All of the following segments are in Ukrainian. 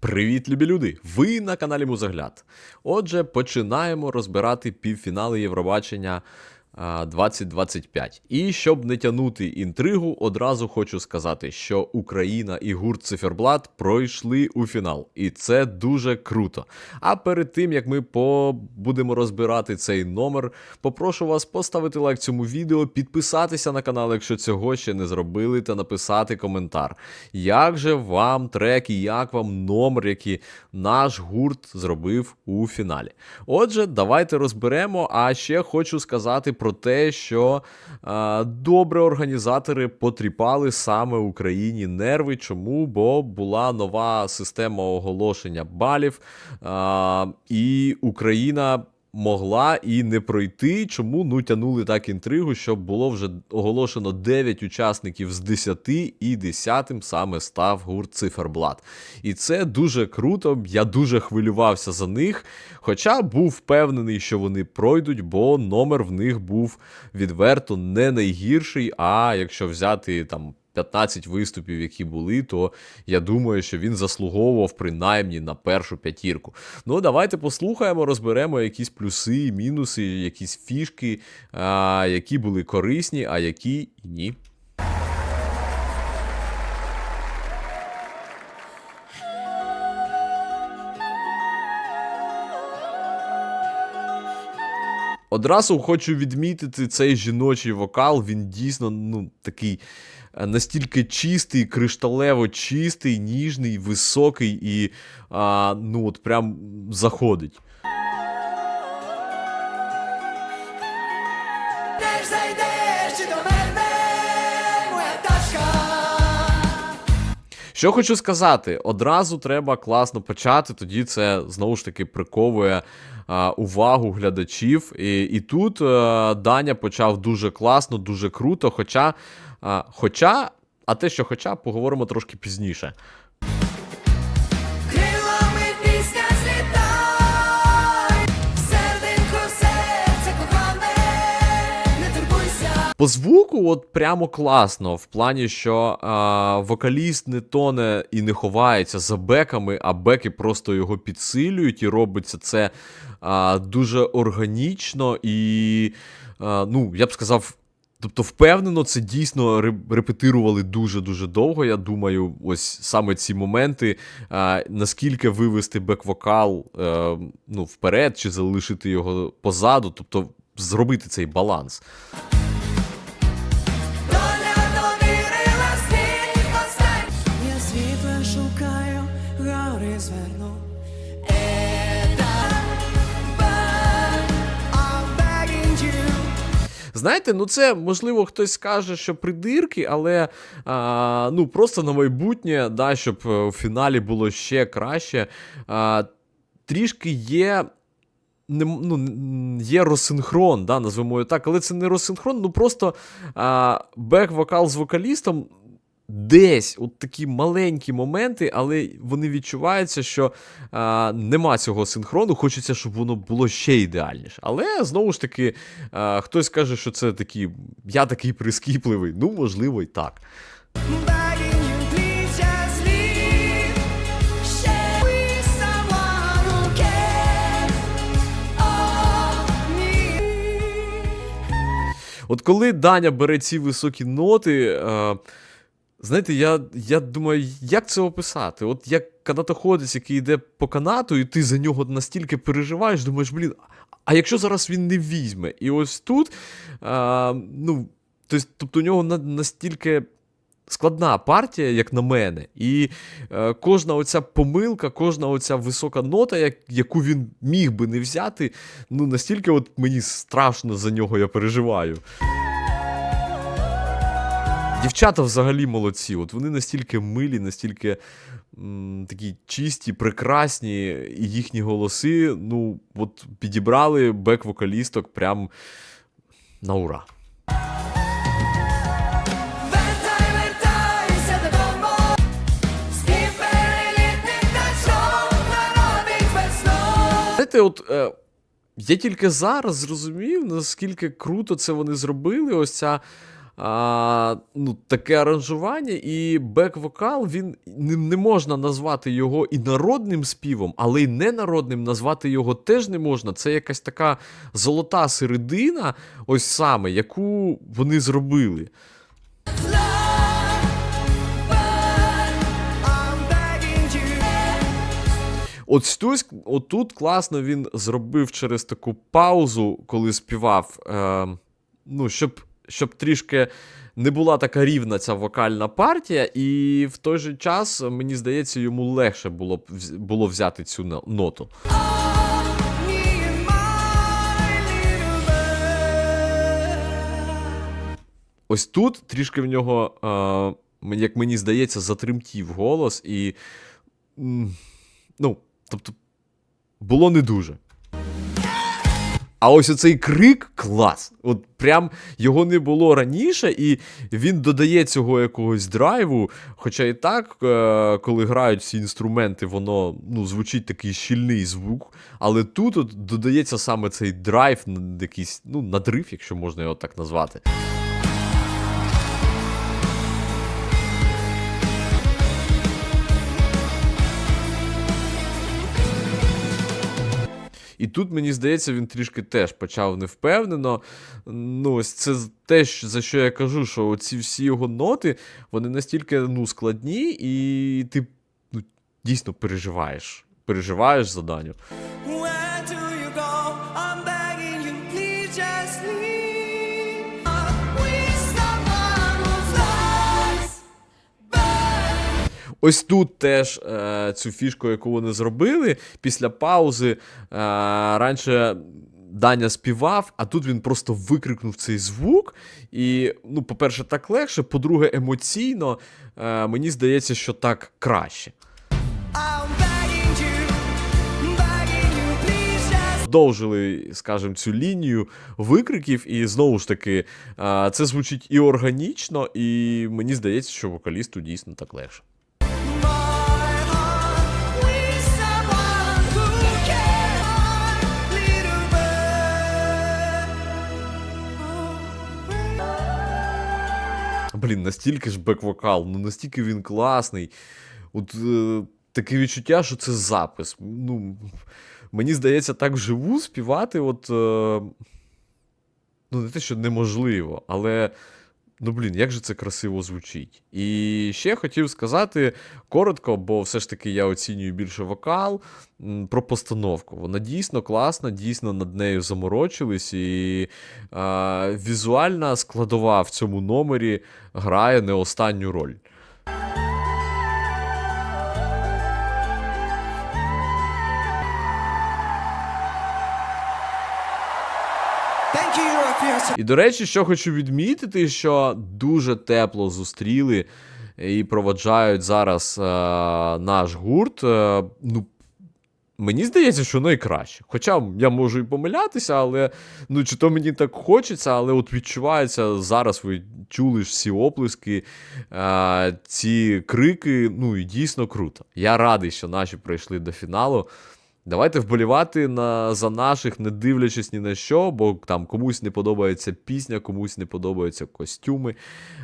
Привіт, любі люди! Ви на каналі Музагляд. Отже, починаємо розбирати півфінали Євробачення 2025. І щоб не тягнути інтригу, одразу хочу сказати, що Україна і гурт Циферблат пройшли у фінал, і це дуже круто. А перед тим як ми по... будемо розбирати цей номер, попрошу вас поставити лайк цьому відео, підписатися на канал, якщо цього ще не зробили, та написати коментар. Як же вам трек і як вам номер, який наш гурт зробив у фіналі? Отже, давайте розберемо. А ще хочу сказати про те, що а, добре організатори потріпали саме Україні нерви. Чому? Бо була нова система оголошення балів, а, і Україна. Могла і не пройти. Чому ну тянули так інтригу, щоб було вже оголошено 9 учасників з 10, і 10 саме став гурт Циферблат. І це дуже круто. Я дуже хвилювався за них. Хоча був впевнений, що вони пройдуть, бо номер в них був відверто не найгірший. А якщо взяти там 15 виступів, які були, то я думаю, що він заслуговував принаймні на першу п'ятірку. Ну, давайте послухаємо, розберемо якісь плюси, мінуси, якісь фішки, а, які були корисні, а які ні. Одразу хочу відмітити цей жіночий вокал. Він дійсно ну, такий настільки чистий, кришталево чистий, ніжний, високий і а, ну от прям заходить. Що хочу сказати, одразу треба класно почати, тоді це знову ж таки приковує а, увагу глядачів. І, і тут а, Даня почав дуже класно, дуже круто. Хоча, а, хоча, а те, що хоча, поговоримо трошки пізніше. По звуку, от прямо класно, в плані, що а, вокаліст не тоне і не ховається за беками, а беки просто його підсилюють, і робиться це а, дуже органічно і, а, ну, я б сказав. Тобто, впевнено, це дійсно репетирували дуже-дуже довго. Я думаю, ось саме ці моменти, а, наскільки вивести бек-вокал е, ну, вперед чи залишити його позаду, тобто зробити цей баланс. Знаєте, ну це можливо хтось скаже, що придирки, але а, ну просто на майбутнє, да, щоб е, у фіналі було ще краще. А, трішки є. Не, ну, є розсинхрон, да, назвемо його так, але це не розсинхрон, ну просто а, бек-вокал з вокалістом десь от такі маленькі моменти, але вони відчуваються, що а, нема цього синхрону. Хочеться, щоб воно було ще ідеальніше. Але знову ж таки, а, хтось каже, що це такі, я такий прискіпливий. Ну, можливо, і так. От коли Даня бере ці високі ноти. Знаєте, я, я думаю, як це описати? От як канатоходець, який йде по канату, і ти за нього настільки переживаєш, думаєш, блін, а якщо зараз він не візьме? І ось тут, а, ну, тобто у нього настільки складна партія, як на мене, і е, кожна оця помилка, кожна оця висока нота, як, яку він міг би не взяти, ну настільки от мені страшно за нього, я переживаю. Дівчата взагалі молодці. От вони настільки милі, настільки м, такі чисті, прекрасні, і їхні голоси, ну, от підібрали бек-вокалісток прям на ура. Знаєте, от е, я тільки зараз зрозумів, наскільки круто це вони зробили. Ось ця а, ну, таке аранжування, і бек-вокал він не, не можна назвати його і народним співом, але й ненародним назвати його теж не можна. Це якась така золота середина, ось саме, яку вони зробили. От тут, отут класно він зробив через таку паузу, коли співав. Е, ну, щоб, щоб трішки не була така рівна ця вокальна партія, і в той же час, мені здається, йому легше було, було взяти цю ноту. Ось тут трішки в нього, як мені здається, затремтів голос, і. Ну, тобто, було не дуже. А ось оцей крик клас. От прям його не було раніше, і він додає цього якогось драйву. Хоча і так, е, коли грають всі інструменти, воно ну, звучить такий щільний звук. Але тут от додається саме цей драйв, якийсь ну, надрив, якщо можна його так назвати. І тут, мені здається, він трішки теж почав невпевнено. Ну, ось це те, за що я кажу, що ці всі його ноти, вони настільки ну, складні, і ти ну, дійсно переживаєш. Переживаєш за Даню. Ось тут теж е, цю фішку, яку вони зробили, після паузи е, раніше Даня співав, а тут він просто викрикнув цей звук. І, ну, по-перше, так легше, по-друге, емоційно, е, мені здається, що так краще. Продовжили, скажімо, цю лінію викриків, і знову ж таки, е, це звучить і органічно, і мені здається, що вокалісту дійсно так легше. Блін, настільки ж бек-вокал, ну настільки він класний. От е, таке відчуття, що це запис. Ну, мені здається, так вживу співати, от. Е, ну, не те, що неможливо, але. Ну, блін, як же це красиво звучить. І ще хотів сказати коротко, бо все ж таки я оцінюю більше вокал про постановку. Вона дійсно класна, дійсно над нею заморочились, і е, візуальна складова в цьому номері грає не останню роль. І до речі, що хочу відмітити, що дуже тепло зустріли і проводжають зараз е, наш гурт. Е, ну, мені здається, що найкраще. Хоча я можу і помилятися, але ну, чи то мені так хочеться, але от відчувається зараз. Ви чули ж всі оплески, е, ці крики. Ну і дійсно круто. Я радий, що наші прийшли до фіналу. Давайте вболівати на, за наших, не дивлячись ні на що, бо там комусь не подобається пісня, комусь не подобаються костюми.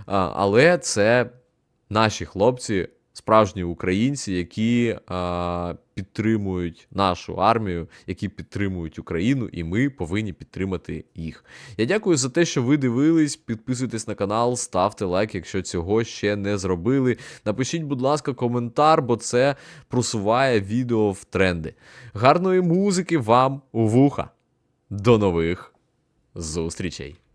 А, але це наші хлопці, справжні українці, які а, підтримують нашу армію, які підтримують Україну, і ми повинні підтримати їх. Я дякую за те, що ви дивились. Підписуйтесь на канал, ставте лайк, якщо цього ще не зробили. Напишіть, будь ласка, коментар, бо це просуває відео в тренди. Гарної музики вам у вуха. До нових зустрічей!